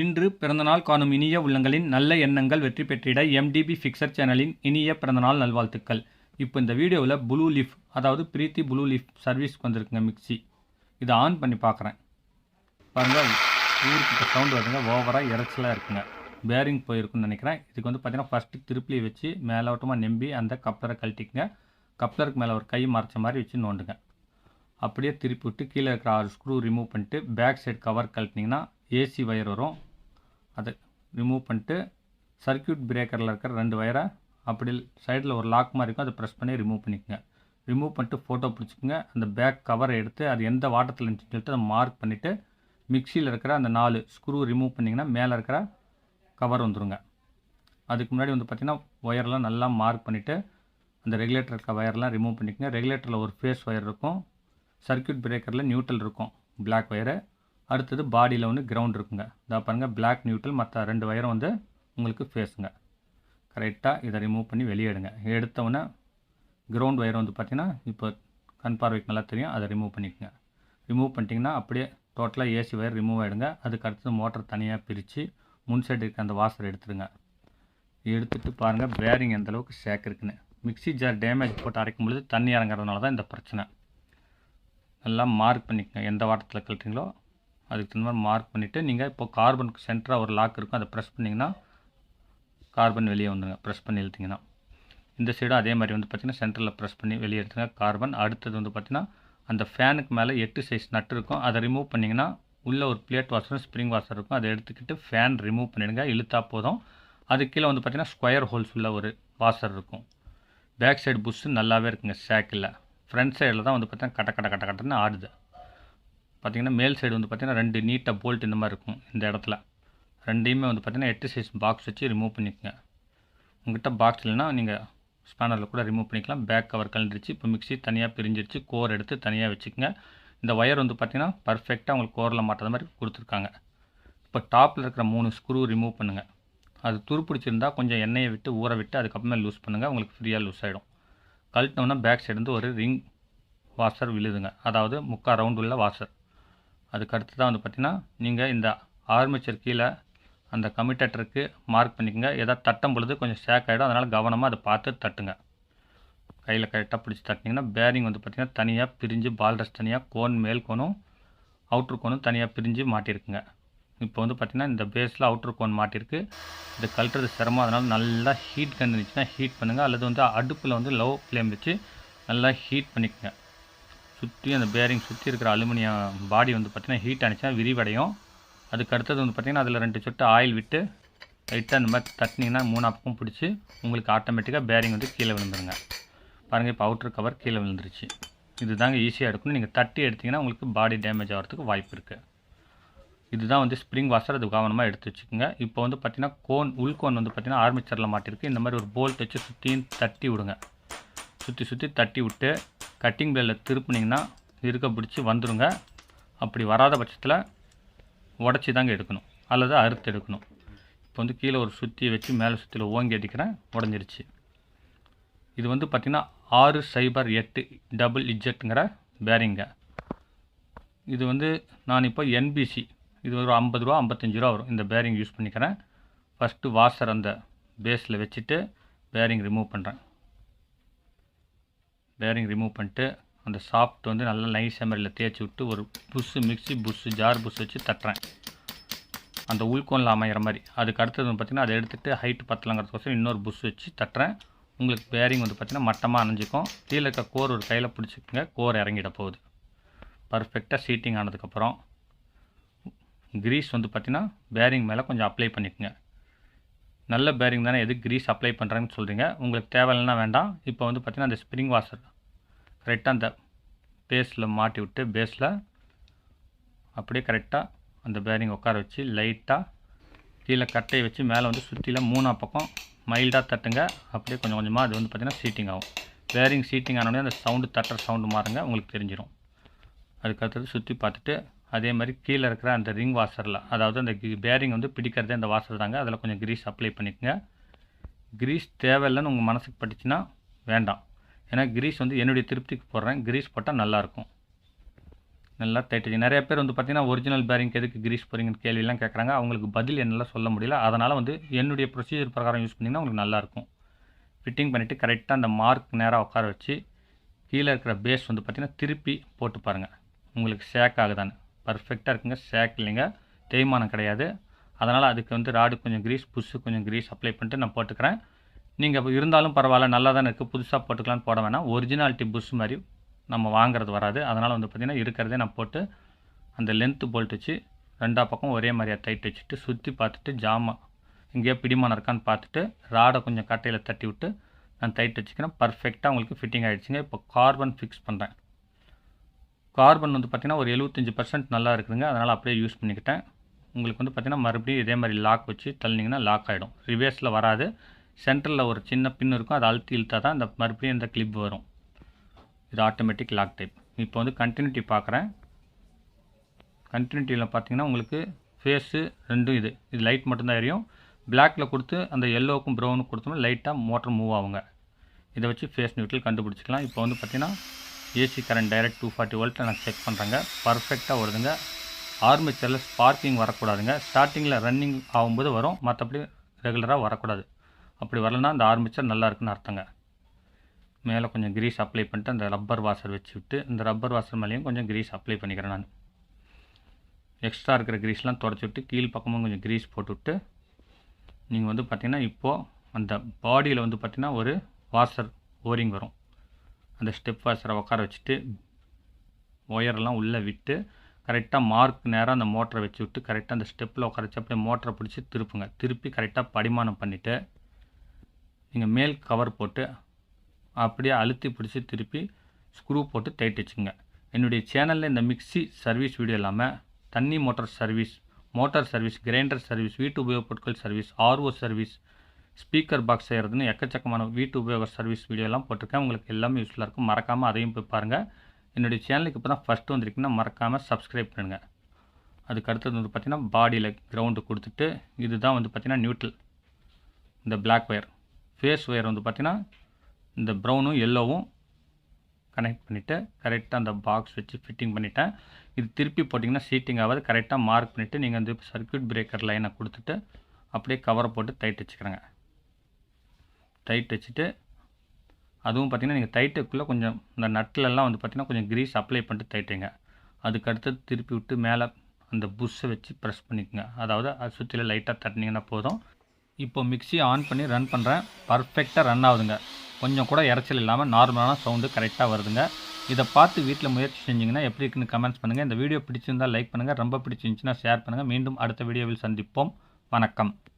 இன்று பிறந்தநாள் காணும் இனிய உள்ளங்களின் நல்ல எண்ணங்கள் வெற்றி பெற்றிட எம்டிபி ஃபிக்சர் சேனலின் இனிய பிறந்தநாள் நல்வாழ்த்துக்கள். இப்போ இந்த வீடியோவில் ப்ளூ லீஃப் அதாவது பிரீத்தி ப்ளூ லீஃப் சர்வீஸ்க்கு வந்திருக்குங்க மிக்ஸி. இதை ஆன் பண்ணி பார்க்குறேன். பாருங்கள் ஊருக்கிட்ட சவுண்டு வருதுங்க ஓவராக இறைச்சலாக இருக்குங்க. பேரிங் போயிருக்குன்னு நினைக்கிறேன். இதுக்கு வந்து பார்த்திங்கன்னா ஃபஸ்ட்டு திருப்பி வச்சு மேலோட்டமாக நம்பி அந்த கப்ளரை கழட்டிக்குங்க. கப்ளருக்கு மேலே ஒரு கை மறைச்ச மாதிரி வச்சு நோண்டுங்க. அப்படியே திருப்பி விட்டு கீழே இருக்கிற ஆறு ஸ்க்ரூ ரிமூவ் பண்ணிட்டு பேக் சைடு கவர் கழட்டினீங்கன்னா ஏசி ஒயர் வரும். அதை ரிமூவ் பண்ணிட்டு சர்க்யூட் பிரேக்கரில் இருக்கிற ரெண்டு வயரை அப்படி சைடில் ஒரு லாக் மாதிரி இருக்கும். அதை ப்ரெஸ் பண்ணி ரிமூவ் பண்ணிக்கோங்க. ரிமூவ் பண்ணிட்டு ஃபோட்டோ பிடிச்சிக்கோங்க. அந்த பேக் கவரை எடுத்து அது எந்த வாட்டத்தில் இருந்துச்சுன்னு சொல்லிட்டு அதை மார்க் பண்ணிவிட்டு மிக்சியில் இருக்கிற அந்த நாலு ஸ்க்ரூ ரிமூவ் பண்ணிங்கன்னா மேலே இருக்கிற கவர் வந்துருங்க. அதுக்கு முன்னாடி வந்து பார்த்திங்கன்னா ஒயர்லாம் நல்லா மார்க் பண்ணிவிட்டு அந்த ரெகுலேட்டர் இருக்க ஒயர்லாம் ரிமூவ் பண்ணிக்கோங்க. ரெகுலேட்டரில் ஒரு ஃபேஸ் ஒயர் இருக்கும். சர்க்யூட் பிரேக்கரில் நியூட்ரல் இருக்கும். பிளாக் ஒயரு அடுத்தது பாடியில் வந்து கிரவுண்ட் இருக்குங்க. இதாக பாருங்கள் பிளாக் நியூட்ரல் மற்ற ரெண்டு வயரும் வந்து உங்களுக்கு ஃபேஸுங்க கரெக்டாக இதை ரிமூவ் பண்ணி வெளியேடுங்க எடுத்தவுடனே கிரவுண்ட் ஒயர் வந்து பார்த்திங்கன்னா இப்போ கண் பார்வைக்கு நல்லா தெரியும் அதை ரிமூவ் பண்ணிக்கோங்க. ரிமூவ் பண்ணிட்டீங்கன்னா அப்படியே டோட்டலாக ஏசி ஒயர் ரிமூவ் ஆகிடுங்க அதுக்கு அடுத்தது மோட்டர் தனியாக பிரித்து முன் சைடு இருக்க அந்த வாசர் எடுத்துருங்க எடுத்துகிட்டு பாருங்கள் பேரிங் எந்த அளவுக்கு ஷேக் இருக்குன்னு. மிக்ஸி ஜார் டேமேஜ் போட்டு அரைக்கும் பொழுது தண்ணி இறங்குறதுனால தான் இந்த பிரச்சனை. நல்லா மார்க் பண்ணிக்கோங்க. எந்த வாட்டத்தில் கழட்டுறீங்களோ அதுக்கு தகுந்த மாதிரி மார்க் பண்ணிவிட்டு நீங்கள் இப்போ கார்பனுக்கு சென்டராக ஒரு லாக் இருக்கும் அதை ப்ரெஸ் பண்ணிங்கன்னா கார்பன் வெளியே வந்துடுங்க ப்ரெஸ் பண்ணி இழுத்திங்கன்னா. இந்த சைடும் அதே மாதிரி வந்து பார்த்திங்கன்னா சென்டரில் ப்ரெஸ் பண்ணி வெளியே எடுத்துங்க கார்பன் அடுத்தது வந்து பார்த்திங்கன்னா அந்த ஃபேனுக்கு மேலே எட்டு சைஸ் நட்டு இருக்கும் அதை ரிமூவ் பண்ணிங்கன்னா உள்ளே ஒரு பிளேட் வாஷரும் ஸ்ப்ரிங் வாஷர் இருக்கும் அதை எடுத்துக்கிட்டு ஃபேன் ரிமூவ் பண்ணிடுங்க இழுத்தா போதும். அது கீழே வந்து பார்த்திங்கன்னா ஸ்கொயர் ஹோல்ஸ் உள்ள ஒரு வாஷர் இருக்கும். பேக் சைடு புஷ்ஷு நல்லாவே இருக்குங்க சேக்கில் ஃப்ரண்ட் சைடில் தான் வந்து பார்த்தீங்கன்னா கட்ட கட்ட கட்ட கட்டன்னு ஆடுது. பார்த்திங்கன்னா மேல் சைடு வந்து பார்த்தீங்கன்னா ரெண்டு நீட்டாக போல்ட் இந்த மாதிரி இருக்கும் இந்த இடத்துல. ரெண்டையுமே வந்து பார்த்தீங்கன்னா எட்டு சைஸ் பாக்ஸ் வச்சு ரிமூவ் பண்ணிக்கோங்க. உங்கள்கிட்ட பாக்ஸ் இல்லைன்னா நீங்கள் ஸ்பேனரில் கூட ரிமூவ் பண்ணிக்கலாம். பேக் கவர் கலந்துருச்சு இப்போ மிக்ஸி தனியாக பிரிஞ்சிருச்சு. கோர் எடுத்து தனியாக வச்சுக்கோங்க. இந்த ஒயர் வந்து பார்த்திங்கன்னா பர்ஃபெக்டாக உங்களுக்கு கோரில் மாட்டாத மாதிரி கொடுத்துருக்காங்க. இப்போ டாப்பில் இருக்கிற மூணு ஸ்க்ரூ ரிமூவ் பண்ணுங்கள் அது துருப்பிடிச்சிருந்தால் கொஞ்சம் எண்ணெயை விட்டு ஊற விட்டு அதுக்கப்புறமே லூஸ் பண்ணுங்கள் உங்களுக்கு ஃப்ரீயாக லூஸ் ஆகிடும் கழட்டினோன்னா பேக் சைடு வந்து ஒரு ரிங் வாஷர் விழுதுங்க. அதாவது முக்கால் ரவுண்டு உள்ள வாஷர் அதுக்கு அடுத்து தான் வந்து பார்த்திங்கன்னா நீங்கள் இந்த ஆர்மிச்சர் கீழே அந்த கமிட்டேட்டருக்கு மார்க் பண்ணிக்கோங்க. எதாவது தட்டும் பொழுது கொஞ்சம் ஷேக் ஆகிடும் அதனால் கவனமாக அதை பார்த்து தட்டுங்க. கையில் கரெக்டாக பிடிச்சி தட்டினீங்கன்னா பேரிங் வந்து பார்த்திங்கன்னா தனியாக பிரிஞ்சு பால்ரஸ் தனியாக கோன் மேல் கோனும் அவுட்ரு கோனும் தனியாக பிரிஞ்சு மாட்டியிருக்குங்க இப்போ வந்து பார்த்திங்கன்னா இந்த பேஸில் அவுட்ரு கோன் மாட்டியிருக்கு இது கழட்டுறது சிரமம். அதனால் நல்லா ஹீட் கண்டுச்சுன்னா ஹீட் பண்ணுங்கள் அல்லது வந்து அடுப்பில் வந்து லோ ஃப்ளேம் வச்சு நல்லா ஹீட் பண்ணிக்கோங்க. சுற்றி அந்த பேரிங் சுற்றி இருக்கிற அலுமினியம் பாடி வந்து பார்த்திங்கன்னா ஹீட் ஆனிச்சுன்னா விரிவடையும். அதுக்கு அடுத்தது வந்து பார்த்திங்கன்னா அதில் ரெண்டு சொட்டு ஆயில் விட்டு லைட்டாக அந்த மாதிரி தட்டினீங்கன்னா மூணு பக்கம் பிடிச்சி உங்களுக்கு ஆட்டோமேட்டிக்காக பேரிங் வந்து கீழே விழுந்துருங்க. பாருங்கள் இப்போ அவுட்ரு கவர் கீழே விழுந்துருச்சு. இது தாங்க ஈஸியாக எடுக்கணும். நீங்கள் தட்டி எடுத்திங்கன்னா உங்களுக்கு பாடி டேமேஜ் ஆகிறதுக்கு வாய்ப்பு இருக்குது இதுதான் வந்து ஸ்ப்ரிங் வாஷர் அது கவனமாக எடுத்து வச்சுக்கோங்க. இப்போ வந்து பார்த்திங்கன்னா கோன் உள்கோன் வந்து பார்த்திங்கன்னா ஆர்மிச்சரில் மாட்டிருக்கு இந்த மாதிரி ஒரு போல்ட் வச்சு சுற்றியும் தட்டி விடுங்க. சுற்றி சுற்றி தட்டி விட்டு கட்டிங் பிளேடில் திருப்புனிங்கன்னா இருக்க பிடிச்சி வந்துடுங்க அப்படி வராத பட்சத்தில் உடச்சி தாங்க எடுக்கணும். அல்லது அறுத்து எடுக்கணும். இப்போ வந்து கீழே ஒரு சுற்றி வச்சு மேலே சுற்றியில் ஓங்கி அடிக்கிறேன். உடஞ்சிருச்சு. இது வந்து பார்த்திங்கன்னா ஆறு சைபர் எட்டு டபுள் இஜெட்டுங்கிற பேரிங்க இது வந்து நான் இப்போ என்பிசி இது ஒரு ஐம்பது ரூபா ஐம்பத்தஞ்சு ரூபா வரும். இந்த பேரிங் யூஸ் பண்ணிக்கிறேன். ஃபஸ்ட்டு வாஷர் அந்த பேஸில் வச்சுட்டு பேரிங் ரிமூவ் பண்ணுறேன் பேரிங் ரிமூவ் பண்ணிட்டு அந்த சாஃப்ட் வந்து நல்லா நைஸ் செமரியில் தேய்ச்சி விட்டு ஒரு bush mixie bush jar bush வச்சு தட்டுறேன். அந்த உள்கோனில் அமைகிற மாதிரி. அதுக்கு அடுத்தது வந்து பார்த்திங்கன்னா அதை எடுத்துகிட்டு ஹைட்டு பத்தலங்கிறதுக்கோசரம் இன்னொரு புஷ் வச்சு தட்டுறேன். உங்களுக்கு பேரிங் வந்து பார்த்திங்கன்னா மட்டமாக அணைஞ்சிக்கும். கீழே இருக்க கோர் ஒரு கையில் பிடிச்சிக்கோங்க கோர் இறங்கிட போகுது. பர்ஃபெக்டாக சீட்டிங் ஆனதுக்கப்புறம் கிரீஸ் வந்து பார்த்திங்கன்னா பேரிங் மேலே கொஞ்சம் அப்ளை பண்ணிக்கோங்க. நல்ல பேரிங் தானே எது கிரீஸ் அப்ளை பண்ணுறாங்கன்னு சொல்கிறீங்க உங்களுக்கு தேவையில்லைன்னா வேண்டாம். இப்போ வந்து பார்த்திங்கன்னா அந்த ஸ்ப்ரிங் வாஷர் கரெக்டாக அந்த பேஸில் மாட்டி விட்டு பேஸில் அப்படியே கரெக்டாக அந்த பேரிங் உட்கார வச்சு லைட்டாக கீழே கட்டையை வச்சு மேலே வந்து சுற்றியில் மூணா பக்கம் மைல்டாக தட்டுங்க. அப்படியே கொஞ்சம் கொஞ்சமாக அது வந்து பார்த்திங்கன்னா சீட்டிங் ஆகும். பேரிங் சீட்டிங் ஆனோடனே அந்த சவுண்டு தட்டுற சவுண்டு மாறுங்க உங்களுக்கு தெரிஞ்சிடும் அதுக்கடுத்தது சுற்றி பார்த்துட்டு அதே மாதிரி கீழே இருக்கிற அந்த ரிங் வாஷரில் அதாவது அந்த பேரிங் வந்து பிடிக்கிறதே அந்த வாஷர் தாங்க. அதில் கொஞ்சம் கிரீஸ் அப்ளை பண்ணிக்கோங்க. கிரீஸ் தேவையில்லைன்னு உங்கள் மனசுக்கு பட்டுச்சுன்னா வேண்டாம். ஏன்னா கிரீஸ் வந்து என்னுடைய திருப்திக்கு போடுறேன். கிரீஸ் போட்டால் நல்லாயிருக்கும். நல்லா டைட் நிறைய பேர் வந்து பார்த்தீங்கன்னா ஒரிஜினல் பேரிங் எதுக்கு கிரீஸ் போகிறீங்கன்னு கேள்வியெல்லாம் கேட்குறாங்க. அவங்களுக்கு பதில் என்னால் சொல்ல முடியல. அதனால் வந்து என்னுடைய ப்ரொசீஜர் பிரகாரம் யூஸ் பண்ணிங்கன்னா உங்களுக்கு நல்லாயிருக்கும். ஃபிட்டிங் பண்ணிவிட்டு கரெக்டாக அந்த மார்க் நேராக உட்கார வச்சு கீழே இருக்கிற பேஸ் வந்து பார்த்திங்கன்னா திருப்பி போட்டு பாருங்கள் உங்களுக்கு ஷேக் ஆகுதான்னு. பர்ஃபெக்டாக இருக்குங்க. ஷேக் இல்லைங்க. தேய்மானம் கிடையாது. அதனால் அதுக்கு வந்து ராடு கொஞ்சம் கிரீஸ் புஷ்ஷு கொஞ்சம் கிரீஸ் அப்ளை பண்ணிட்டு நான் போட்டுக்கிறேன். நீங்கள் இருந்தாலும் பரவாயில்ல நல்லா தானே இருக்குது புதுசாக போட்டுக்கலான்னு போட வேணாம். ஒரிஜினாலிட்டி புஷ் மாதிரி நம்ம வாங்குறது வராது. அதனால் வந்து பார்த்திங்கன்னா இருக்கிறதே நான் போட்டு அந்த லென்த்து போல்ட் வச்சு ரெண்டா பக்கம் ஒரே மாதிரியாக டைட் வச்சுட்டு சுற்றி பார்த்துட்டு ஜாமா எங்கேயோ பிடிமானம் இருக்கான்னு பார்த்துட்டு ராடை கொஞ்சம் கட்டையில் தட்டி விட்டு நான் டைட் வச்சுக்கிறேன். பர்ஃபெக்டாக உங்களுக்கு ஃபிட்டிங் ஆகிடுச்சுங்க இப்போ கார்பன் ஃபிக்ஸ் பண்ணுறேன் கார்பன் வந்து பார்த்திங்கன்னா ஒரு எழுபத்தஞ்சி பர்சன்ட் நல்லா இருக்குதுங்க. அதனால் அப்படியே யூஸ் பண்ணிக்கிட்டேன். உங்களுக்கு வந்து பார்த்திங்கன்னா மறுபடியும் இதே மாதிரி லாக் வச்சு தள்ளினீங்கன்னா லாக் ஆகிடும் ரிவேர்ஸில் வராது. சென்டரில் ஒரு சின்ன பின் இருக்கும். அதை அழுத்தி இழுத்தா தான் இந்த மறுபடியும் இந்த கிளிப் வரும். இது ஆட்டோமேட்டிக் லாக் டைப் இப்போ வந்து கண்டினியூட்டி பார்க்குறேன். கண்டினியூட்டியில் பார்த்தீங்கன்னா உங்களுக்கு ஃபேஸு ரெண்டும் இது. இது லைட் மட்டும்தான் எரியும். பிளாக்கில் கொடுத்து அந்த எல்லோவுக்கும் ப்ரௌனுக்கு கொடுத்தோம்னா லைட்டாக மோட்டர் மூவ் ஆகுங்க. இதை வச்சு ஃபேஸ் நியூட்ரல் கண்டுபிடிச்சிக்கலாம். இப்போ வந்து பார்த்திங்கன்னா AC current direct two forty வோல்ட்டில் நான் செக் பண்ணுறேங்க பர்ஃபெக்டாக வருதுங்க. ஆர்மிச்சரில் ஸ்பார்க்கிங் வரக்கூடாதுங்க. ஸ்டார்டிங்கில் ரன்னிங் ஆகும்போது வரும். மற்றபடி ரெகுலராக வரக்கூடாது. அப்படி வரலன்னா அந்த ஆர்மிச்சர் நல்லா இருக்குன்னு அர்த்தங்க. மேலே கொஞ்சம் கிரீஸ் அப்ளை பண்ணிட்டு அந்த ரப்பர் வாஷர் வச்சு விட்டு இந்த ரப்பர் வாஷர் மேலேயும் கொஞ்சம் கிரீஸ் அப்ளை பண்ணிக்கிறேன் நான். எக்ஸ்ட்ரா இருக்கிற கிரீஸ்லாம் தொடச்சி விட்டு கீழ் பக்கமும் கொஞ்சம் கிரீஸ் போட்டு விட்டு நீங்கள் வந்து பார்த்திங்கன்னா இப்போது அந்த பாடியில் வந்து பார்த்திங்கன்னா ஒரு வாஷர் ஓரிங் வரும். அந்த ஸ்டெப் வாஷரை உட்கார வச்சுட்டு ஒயரெல்லாம் உள்ளே விட்டு கரெக்டாக மார்க் நேராக அந்த மோட்டரை வச்சு விட்டு கரெக்டாக அந்த ஸ்டெப்பில் உட்கார வச்சு அப்படியே மோட்டரை பிடிச்சி திருப்புங்க. திருப்பி கரெக்டாக படிமானம் பண்ணிவிட்டு நீங்கள் மேல் கவர் போட்டு அப்படியே அழுத்தி பிடிச்சி திருப்பி ஸ்க்ரூ போட்டு டைட் வச்சுங்க என்னுடைய சேனலில் இந்த மிக்ஸி சர்வீஸ் வீடியோ இல்லாமல் தண்ணி motor service motor service grinder service வீட்டு உபயோகப் பொருட்கள் service RO service speaker box செய்கிறதுன்னு எக்கச்சக்கமான வீட்டு உபயோக சர்வீஸ் வீடியோலாம் போட்டிருக்கேன். உங்களுக்கு எல்லாமே யூஸ்ஃபுல்லாக இருக்கும். மறக்காமல் அதையும் போய் பாருங்கள் என்னுடைய சேனலுக்கு இப்போ தான் ஃபஸ்ட்டு வந்திருக்குன்னா மறக்காமல் சப்ஸ்கிரைப் பண்ணுங்க. அதுக்கு அடுத்தது வந்து பார்த்திங்கன்னா பாடியில் கிரவுண்டு கொடுத்துட்டு இதுதான் வந்து பார்த்திங்கன்னா நியூட்ரல் இந்த பிளாக் ஒயர் ஃபேஸ் ஒயர் வந்து பார்த்திங்கன்னா இந்த ப்ரௌனும் எல்லோவும் கனெக்ட் பண்ணிவிட்டு கரெக்டாக அந்த பாக்ஸ் வச்சு ஃபிட்டிங் பண்ணிட்டேன். இது திருப்பி போட்டிங்கன்னா சீட்டிங் ஆகாது. கரெக்டாக மார்க் பண்ணிவிட்டு நீங்கள் வந்து சர்க்யூட் பிரேக்கர் லைனை கொடுத்துட்டு அப்படியே கவரை போட்டு டைட் வச்சுக்கிறேங்க. டைட் வச்சுட்டு அதுவும் பார்த்திங்கன்னா நீங்கள் டைட்டுக்குள்ளே கொஞ்சம் இந்த நட்டிலெல்லாம் வந்து பார்த்திங்கன்னா கொஞ்சம் க்ரீஸ் அப்ளை பண்ணிட்டு தைட்டுங்க அதுக்கு அடுத்தது திருப்பி விட்டு மேலே அந்த புஷ்ஷை வச்சு ப்ரெஸ் பண்ணிக்கோங்க. அதாவது அது சுற்றியில் லைட்டாக தட்டினீங்கன்னா போதும். இப்போ மிக்ஸியை ஆன் பண்ணி ரன் பண்ணுறேன் பர்ஃபெக்டாக ரன் ஆகுதுங்க. கொஞ்சம் கூட இறைச்சல் இல்லாமல் நார்மலான சவுண்டு கரெக்டாக வருதுங்க. இதை பார்த்து வீட்டில் முயற்சி செஞ்சிங்கன்னா எப்படி இருக்குன்னு கமெண்ட்ஸ் பண்ணுங்கள் இந்த வீடியோ பிடிச்சிருந்தால் லைக் பண்ணுங்கள் ரொம்ப பிடிச்சிருந்துச்சுன்னா ஷேர் பண்ணுங்கள் மீண்டும் அடுத்த வீடியோவில் சந்திப்போம். வணக்கம்.